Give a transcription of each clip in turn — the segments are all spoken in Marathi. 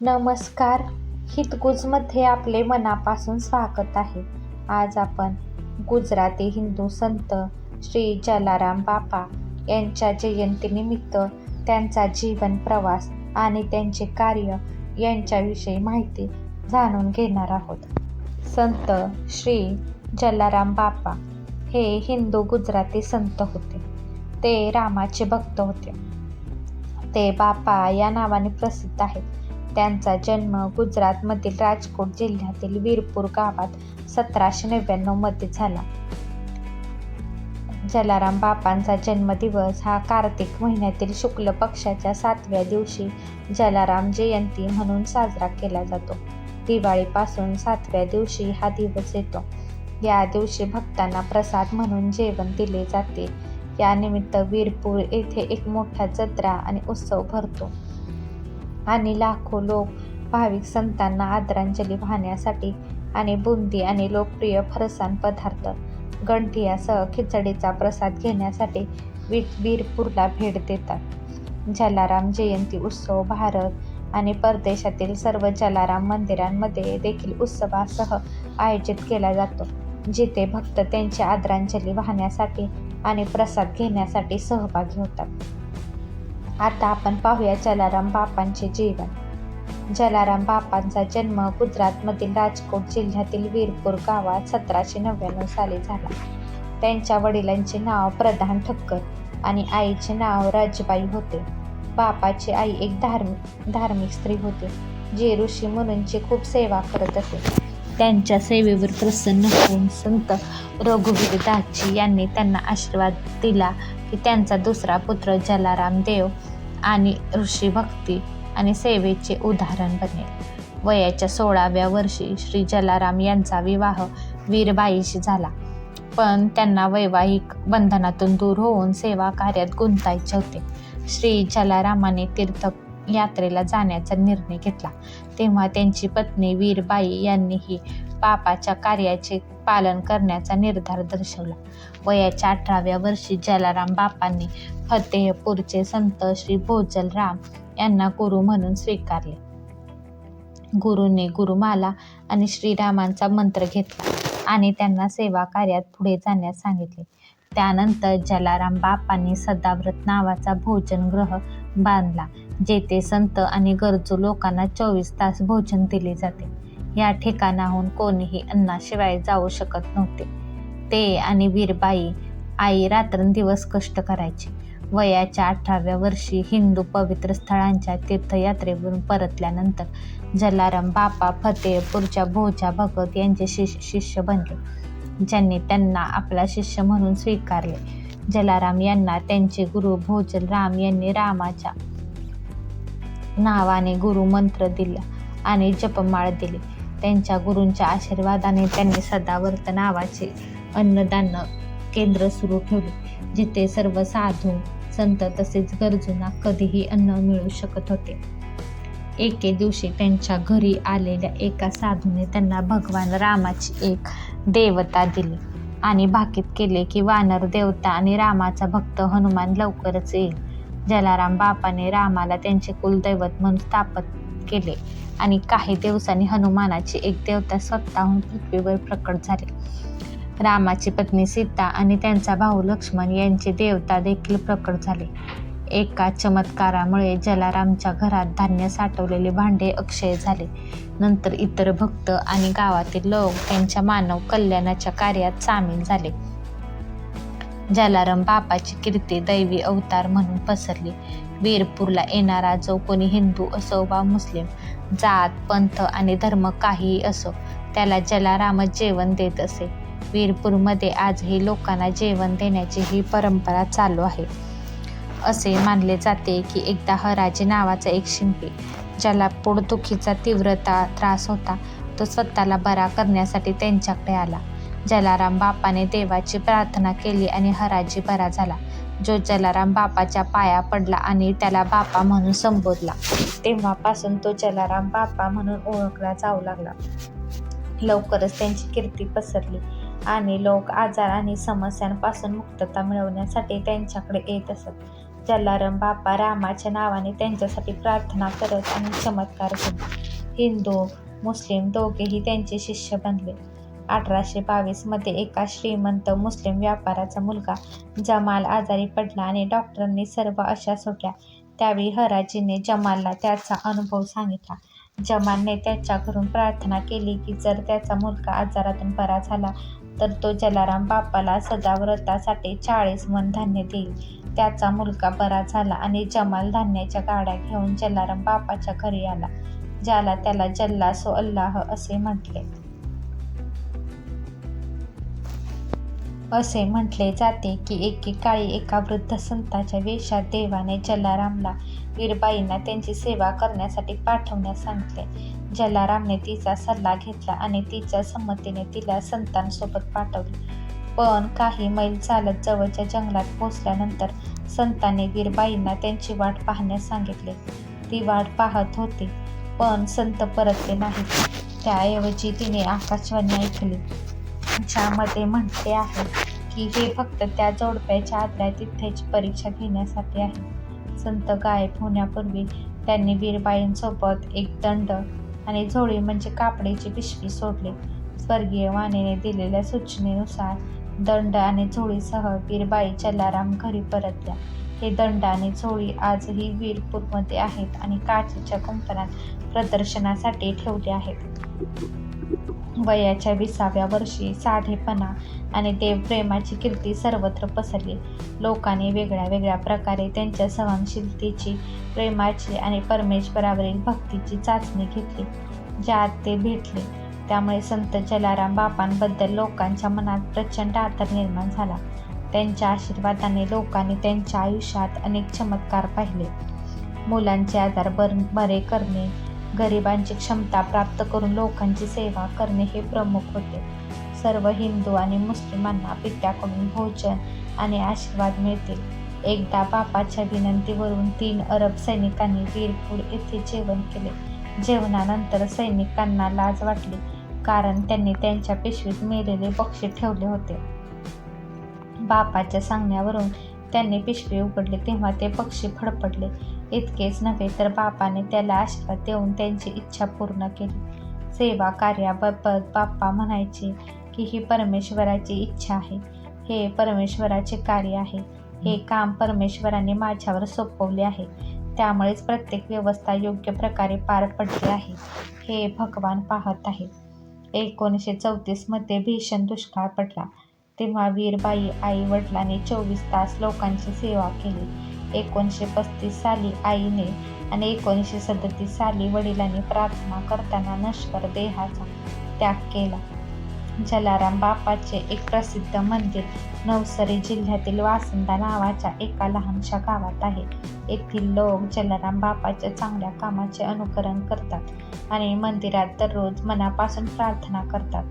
नमस्कार. हितगुजमध्ये आपले मनापासून स्वागत आहे. आज आपण गुजराती हिंदू संत श्री जलाराम बापा यांच्या जयंतीनिमित्त त्यांचा जीवन प्रवास आणि त्यांचे कार्य यांच्याविषयी माहिती जाणून घेणार आहोत. संत श्री जलाराम बापा हे हिंदू गुजराती संत होते. ते रामाचे भक्त होते. ते बापा या नावाने प्रसिद्ध आहेत. त्यांचा जन्म गुजरातमधील राजकोट जिल्ह्यातील वीरपूर गावात सतराशे नव्याण्णवमध्ये झाला. जलाराम बापांचा जन्मदिवस हा कार्तिक महिन्यातील शुक्ल पक्षाच्या सातव्या दिवशी जलाराम जयंती म्हणून साजरा केला जातो. दिवाळीपासून सातव्या दिवशी हा दिवस येतो. या दिवशी भक्तांना प्रसाद म्हणून जेवण दिले जाते. यानिमित्त वीरपूर येथे एक मोठा जत्रा आणि उत्सव भरतो. आणि लाखो लोक भाविक संतांना आदरांजली वाहण्यासाठी आणि बुंदी आणि लोकप्रिय फरसान पदार्थ गंठियासह खिचडीचा प्रसाद घेण्यासाठी वीरपूरला भेट देतात. जलाराम जयंती उत्सव भारत आणि परदेशातील सर्व जलाराम मंदिरांमध्ये देखील उत्सवासह आयोजित केला जातो जिथे भक्त त्यांची आदरांजली वाहण्यासाठी आणि प्रसाद घेण्यासाठी सहभागी होतात. आता आपण पाहूया जलाराम बापांचे जीवन. जलाराम बापांचा जन्म गुजरातमधील राजकोट जिल्ह्यातील वीरपूर गावात सतराशे नव्याण्णव साली झाला. त्यांच्या वडिलांचे नाव प्रधान ठक्कर आणि आईचे नाव राजबाई होते. बापाची आई एक धार्मिक धार्मिक स्त्री होती जे ऋषी मुनींची खूप सेवा करत असे. त्यांच्या सेवेवर प्रसन्न होऊन संत रघुवीर दासजी यांनी त्यांना आशीर्वाद दिला. की त्यांचा दुसरा पुत्र जलाराम देव आणि ऋषी भक्ती आणि सेवेचे उदाहरण बनेल. वयाच्या सोळाव्या वर्षी श्री जलाराम यांचा विवाह वीरबाईशी झाला. पण त्यांना वैवाहिक बंधनातून दूर होऊन सेवा कार्यात गुंतायचे होते. श्री जलारामाने तीर्थ यात्रेला जाण्याचा निर्णय घेतला. तेव्हा त्यांची पत्नी वीरबाई यांनीही बापाच्या कार्याचे पालन करण्याचा निर्धार दर्शवला. वयाच्या अठराव्या वर्षी जलाराम बापांनी फतेहपूरचे संत श्री भोजलराम यांना गुरु म्हणून स्वीकारले. गुरुने गुरुमाला आणि श्रीरामांचा मंत्र घेतला आणि त्यांना सेवा कार्यात पुढे जाण्यास सांगितले. त्यानंतर जलाराम बापांनी सदाव्रत नावाचा भोजनगृह बांधला जेथे संत आणि गरजू लोकांना चोवीस तास भोजन दिले जाते. या ठिकाणाहून कोणीही अन्नाशिवाय जाऊ शकत नव्हते. ते आणि वीरबाई आई रात्रंदिवस कष्ट करायची. वयाच्या अठराव्या वर्षी हिंदू पवित्र स्थळांच्या तीर्थयात्रेवरून परतल्यानंतर जलाराम बापा फतेहपूरच्या भोजा भगत यांचे शिष्य शिष्य बनले. ज्यांनी त्यांना आपला शिष्य म्हणून स्वीकारले. जलाराम यांना त्यांचे गुरु भोजल राम यांनी रामाच्या नावाने गुरु मंत्र दिला आणि जपमाळ दिली. त्यांच्या गुरूंच्या आशीर्वादाने त्यांनी सदावर्त नावाचे अन्नदान केंद्र सुरू ठेवले जिथे सर्व साधू संत तसेच गरजूंना कधीही अन्न मिळू शकत होते. एके दिवशी त्यांच्या घरी आलेल्या एका साधूने त्यांना भगवान रामाची एक देवता दिली आणि भाकीत केले की वानर देवता आणि रामाचा भक्त हनुमान लवकरच येईल. जलाराम बापाने रामाला त्यांचे कुलदैवत म्हणून स्थापत केले. आणि काही दिवसांनी हनुमानाची एक देवता स्वतःहून पृथ्वीवर प्रकट झाली. रामाची पत्नी सीता आणि त्यांचा भाऊ लक्ष्मण यांचे देवता देखील प्रकट झाले. एका चमत्कारामुळे जलारामच्या घरात धान्य साठवलेले भांडे अक्षय झाले. नंतर इतर भक्त आणि गावातील लोक त्यांच्या मानव कल्याणाच्या कार्यात सामील झाले. जलाराम बापाची कीर्ती दैवी अवतार म्हणून पसरली. वीरपूरला येणारा जो कोणी हिंदू असो वा मुस्लिम जात पंथ आणि धर्म काहीही असो त्याला जलारामच जेवण देत असे. वीरपूरमध्ये आजही लोकांना जेवण देण्याची ही परंपरा चालू आहे. असे मानले जाते की एकदा हराजी नावाचा एक शिंपी ज्याला पोटदुखीचा तीव्रता त्रास होता तो स्वतःला बरा करण्यासाठी त्यांच्याकडे आला. जलाराम बापाने देवाची प्रार्थना केली आणि हराजी बरा झाला. जो जलाराम बापाच्या पाया पडला आणि त्याला बापा म्हणून संबोधला. तेव्हापासून तो जलाराम बापा म्हणून ओळखला जाऊ लागला. लवकरच त्यांची कीर्ती पसरली आणि लोक आजार आणि समस्यांपासून मुक्तता मिळवण्यासाठी त्यांच्याकडे येत असत. जलाराम बापा रामाच्या नावाने त्यांच्यासाठी प्रार्थना करत आणि चमत्कार केले. हिंदू मुस्लिम दोघेही त्यांचे शिष्य बनले. अठराशे बावीसमध्ये एका श्रीमंत मुस्लिम व्यापाराचा मुलगा जमाल आजारी पडला आणि डॉक्टरांनी सर्व आशा सोडल्या त्यावेळी हराजीने जमालला त्याचा अनुभव सांगितला. जमालने त्याच्या घरून प्रार्थना केली की जर त्याचा मुलगा आजारातून बरा झाला तर तो जलाराम बापाला सदाव्रतासाठी चाळीस मन धान्य देईल. त्याचा मुलगा बरा झाला आणि जमाल धान्याच्या गाड्या घेऊन जलाराम बापाच्या घरी आला ज्याला त्याला जल्ला सो अल्लाह असे म्हटले. असे म्हटले जाते की एकेकाळी एका वृद्ध संताच्या वेशात देवाने जलारामला वीरबाईंना त्यांची सेवा करण्यासाठी पाठवण्यास सांगितले. जलारामने तिचा सल्ला घेतला आणि तिच्या संमतीने तिला संतांसोबत पाठवले. पण काही मैल चालत जवळच्या जंगलात पोचल्यानंतर संतांनी वीरबाईंना त्यांची वाट पाहण्यास सांगितले. ती वाट पाहत होती पण संत परतले नाहीत. त्याऐवजी तिने आकाशवाणी ऐकली. ज्यामध्ये म्हटले आहे की हे फक्त त्या जोडप्याच्या आदल्या तिथेच परीक्षा घेण्यासाठी आहे. संत गायब होण्यापूर्वी त्यांनी वीरबाईंसोबत एक दंड आणि झोळी म्हणजे कापडीची पिशवी सोडली. स्वर्गीय वाणीने दिलेल्या सूचनेनुसार दंड आणि झोळीसह वीरबाई चलाराम घरी परतल्या. हे दंड आणि झोळी आजही वीरपूरमध्ये आहेत आणि काचेच्या कुंपणात प्रदर्शनासाठी ठेवले आहेत. वयाच्या विसाव्या वर्षी साधेपणा आणि देवप्रेमाची कीर्ती सर्वत्र पसरली. लोकांनी वेगळ्या वेगळ्या प्रकारे त्यांच्या सहनशीलतेची प्रेमाची आणि परमेश्वरावरील भक्तीची चाचणी घेतली. ज्यात ते भेटले. त्यामुळे संत जलाराम बापांबद्दल लोकांच्या मनात प्रचंड आदर निर्माण झाला. त्यांच्या आशीर्वादाने लोकांनी त्यांच्या आयुष्यात अनेक चमत्कार पाहिले. मुलांचे आजार बर बरे करणे गरिबांची क्षमता प्राप्त करून लोकांची सेवा करणे हे प्रमुख होते. सर्व हिंदू आणि मुस्लिमांना पित्याकडून भोजन आणि आशीर्वाद मिळतील. एकदा बापाच्या विनंतीवरून तीन अरब सैनिकांनी वीरपूर येथे जेवण केले. जेवणानंतर सैनिकांना लाज वाटली कारण त्यांनी त्यांच्या पिशवीत मेलेले पक्षी ठेवले होते. बापाच्या सांगण्यावरून त्यांनी पिशवी उघडली तेव्हा ते पक्षी फडफडले. इतकेच नव्हे तर बापाने त्याला आशीर्वाद देऊन त्यांची इच्छा पूर्ण केली. सेवा कार्याबाबत बाप्पा म्हणायचे की ही परमेश्वराची इच्छा आहे. हे परमेश्वराचे कार्य आहे. हे काम परमेश्वराने माझ्यावर सोपवले आहे. त्यामुळेच प्रत्येक व्यवस्था योग्य प्रकारे पार पडली आहे. हे भगवान पाहत आहे एकोणीसशे चौतीसमध्ये भीषण दुष्काळ पडला. तेव्हा वीरबाई आई वडिलांनी चोवीस तास लोकांची सेवा केली. एकोणीसशे पस्तीस साली आईने आणि एकोणीसशे सदतीस साली वडिलांनी प्रार्थना करताना नश्वर देहाचा त्याग केला. जलाराम बापाचे एक प्रसिद्ध मंदिर नवसरी जिल्ह्यातील वासंदा नावाच्या एका लहानशा गावात आहे. येथील लोक जलाराम बापाच्या चांगल्या कामाचे अनुकरण करतात आणि मंदिरात दररोज मनापासून प्रार्थना करतात.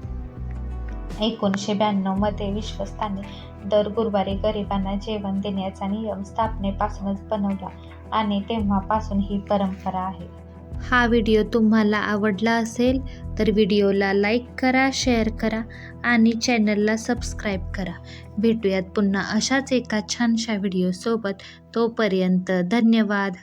एकोणीसशे ब्याण्णवमध्ये विश्वस्ताने दर गुरुवारी गरिबांना जेवण देण्याचा नियम स्थापनेपासूनच बनवला आणि तेव्हापासून ही परंपरा आहे. हा व्हिडिओ तुम्हाला आवडला असेल तर व्हिडिओला लाईक करा शेअर करा आणि चॅनलला सबस्क्राईब करा. भेटूयात पुन्हा अशाच एका छानशा व्हिडिओसोबत. तोपर्यंत धन्यवाद.